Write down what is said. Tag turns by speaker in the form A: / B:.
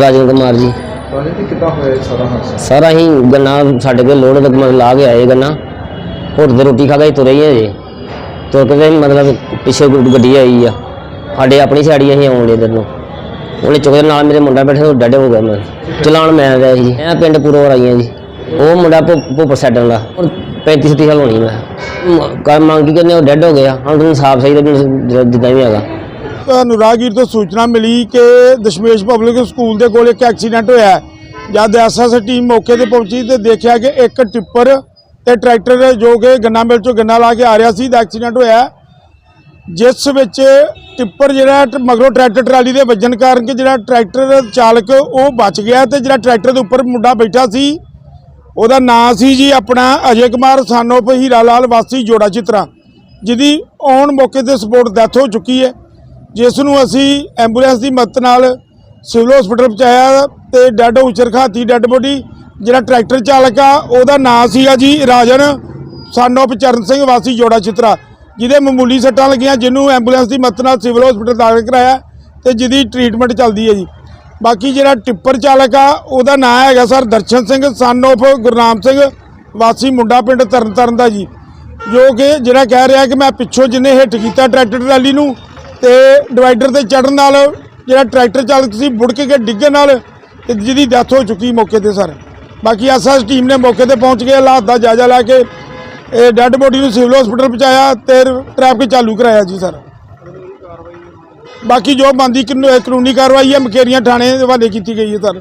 A: ਰਾਜਨ ਕੁਮਾਰ ਜੀ।
B: ਜੀ ਕਿੱਦਾਂ ਹੋਇਆ ਇਹ ਸਾਰਾ ਹਾਦਸਾ?
A: ਸਾਰਾ ਹੀ ਗੰਨਾ ਸਾਡੇ ਕੋਲ ਲੋਡ ਤੱਕ ਮਤਲਬ ਲਾ ਕੇ ਆਏ ਗੰਨਾ। ਹੋਰ ਤੇ ਰੋਟੀ ਖਾ ਕੇ ਤੁਰੇ ਹੀ ਹਜੇ। ਤੁਰ ਕੇ ਤੇ ਮਤਲਬ ਪਿੱਛੇ ਗੁ- ਗੱਡੀ ਆਈ ਆ। ਸਾਡੇ ਆਪਣੀ ਸਾਈਡ ਅਸੀਂ ਆਉਣ ਦੇ ਇਧਰ ਨੂੰ ਉਹਨੇ ਚੁੱਕੇ ਨਾਲ ਮੇਰੇ ਮੁੰਡਾ ਬੈਠਾ ਉਹ ਡੱਡ ਹੋ ਗਿਆ ਮੈਂ ਚਲਾਣ ਮੈਂ ਰਿਹਾ ਸੀ। ਮੈਂ ਪਿੰਡ ਪੂਰੋ ਆਈਆਂ ਜੀ। ਉਹ ਮੁੰਡਾ ਭੁੱਪਰ ਛੱਡਣ ਦਾ ਹੁਣ 35 37 ਸਾਲ ਹੋਣੀ ਮੈਂ। ਕਰ ਮੰਗ ਕੀ ਕਰਨੇ ਉਹ ਡੈਡ ਹੋ ਗਿਆ। ਹੁਣ ਤੁਹਾਨੂੰ ਸਾਫ਼ ਸਹੀ ਦੇ ਜਿੱਦਾਂ ਵੀ ਹੈਗਾ।
C: ਤੁਹਾਨੂੰ ਰਾਹਗੀਰ ਤੋਂ ਸੂਚਨਾ ਮਿਲੀ ਕਿ ਦਸ਼ਮੇਸ਼ ਪਬਲਿਕ ਸਕੂਲ ਦੇ ਕੋਲ ਇੱਕ ਐਕਸੀਡੈਂਟ ਹੋਇਆ ਹੈ। ਜਦ ਐਸਐਸ ਟੀਮ ਮੌਕੇ ਤੇ ਪਹੁੰਚੀ ਤੇ ਦੇਖਿਆ ਕਿ ਇੱਕ ਟਿੱਪਰ ਤੇ ਟਰੈਕਟਰ ਜੋ ਕਿ ਗੰਨਾ ਮਿਲ ਚੋਂ ਗੰਨਾ ਲਾ ਕੇ ਆ ਰਿਹਾ ਸੀ, ਦਾ ਐਕਸੀਡੈਂਟ ਹੋਇਆ ਜਿਸ ਵਿੱਚ ਟਿੱਪਰ ਜਿਹੜਾ ਟ- ਮਗਰੋਂ ਟਰੈਕਟਰ ਟਰਾਲੀ ਦੇ ਵੱਜਣ ਕਾਰਨ ਕਿ ਜਿਹੜਾ ਟਰੈਕਟਰ ਚਾਲਕ ਉਹ ਬਚ ਗਿਆ ਤੇ ਜਿਹੜਾ ਟਰੈਕਟਰ ਦੇ ਉੱਪਰ ਮੁੰਡਾ ਬੈਠਾ ਸੀ, ਉਹਦਾ ਨਾਂ ਸੀ ਜੀ ਆਪਣਾ ਅਜੇ ਕੁਮਾਰ ਸਾਨੋਪ ਹੀਰਾ ਲਾਲ ਵਾਸੀ ਜੋੜਾ ਚਿਤਰਾ, ਜਿਹਦੀ ਔਨ ਮੌਕੇ ਤੇ ਸਪੋਰਟ ਡੈਥ ਹੋ ਚੁੱਕੀ ਹੈ ਜਿਸ ਨੂੰ ਅਸੀਂ ਐਂਬੂਲੈਂਸ ਦੀ ਮਦਦ ਨਾਲ ਸਿਵਲ ਹਸਪੀਟਲ ਪਹੁੰਚਾਇਆ ਤੇ ਡੈੱਡ ਉਚਰ ਖਾਤੀ, ਡੈੱਡ ਬੋਡੀ, ਜਿਹੜਾ ਟਰੈਕਟਰ ਚਾਲਕ ਆ, ਉਹਦਾ ਨਾਂ ਸੀਗਾ ਜੀ ਰਾਜਨ ਸਾਨੋਪ ਚਰਨ ਸਿੰਘ, ਵਾਸੀ ਜੋੜਾ ਚਿਤਰਾ ਜਿਹਦੇ ਮਾਮੂਲੀ ਸੱਟਾਂ ਲੱਗੀਆਂ, ਜਿਹਨੂੰ ਐਂਬੂਲੈਂਸ ਦੀ ਮਦਦ ਨਾਲ ਸਿਵਲ ਹਸਪੀਟਲ ਦਾਖਲ ਕਰਾਇਆ ਤੇ ਜਿਹਦੀ ਟ੍ਰੀਟਮੈਂਟ ਚੱਲਦੀ ਹੈ ਜੀ। ਬਾਕੀ ਜਿਹੜਾ ਟਿੱਪਰ ਚਾਲਕ ਆ, ਉਹਦਾ ਨਾਂ ਹੈਗਾ sir Darshan Singh son of Gurnam Singh, ਵਾਸੀ ਮੁੰਡਾ ਪਿੰਡ ਤਰਨਤਾਰਨ ਦਾ ਜੀ। ਜੋ ਕਿ ਜਿਹੜਾ ਕਹਿ ਰਿਹਾ ਕਿ ਮੈਂ ਪਿੱਛੋਂ ਜਿੰਨੇ ਹਿੱਟ ਕੀਤਾ ਟਰੈਕਟਰ ਟਰਾਲੀ ਨੂੰ ਤੇ ਡਿਵਾਈਡਰ ਤੇ ਚੜਨ ਨਾਲ ਜਿਹੜਾ ਟਰੈਕਟਰ ਚਾਲਕ ਸੀ ਬੁੜਕ ਕੇ ਡਿੱਗਣ ਨਾਲ ਤੇ ਜਿਹਦੀ ਡੈਥ ਹੋ ਚੁੱਕੀ ਮੌਕੇ ਤੇ ਸਰ। ਬਾਕੀ ਐਸਐਸ ਟੀਮ ਨੇ ਮੌਕੇ ਤੇ ਪਹੁੰਚ ਕੇ ਹਾਲਾਤ ਦਾ ਜਾਇਜ਼ਾ ਲੈ ਕੇ ਇਹ ਡੈੱਡ ਬੋਡੀ ਨੂੰ ਸਿਵਲ ਹਸਪੀਟਲ ਪਹੁੰਚਾਇਆ ਤੇ ਟ੍ਰੈਫਿਕ ਚਾਲੂ ਕਰਾਇਆ ਜੀ ਸਰ। ਬਾਕੀ ਜੋ ਬੰਦੀ ਕਾਨੂੰਨੀ ਕਾਰਵਾਈ ਹੈ, ਮਕੇਰੀਆਂ ਥਾਣੇ ਦੇ ਹਵਾਲੇ ਕੀਤੀ ਗਈ ਹੈ ਸਰ।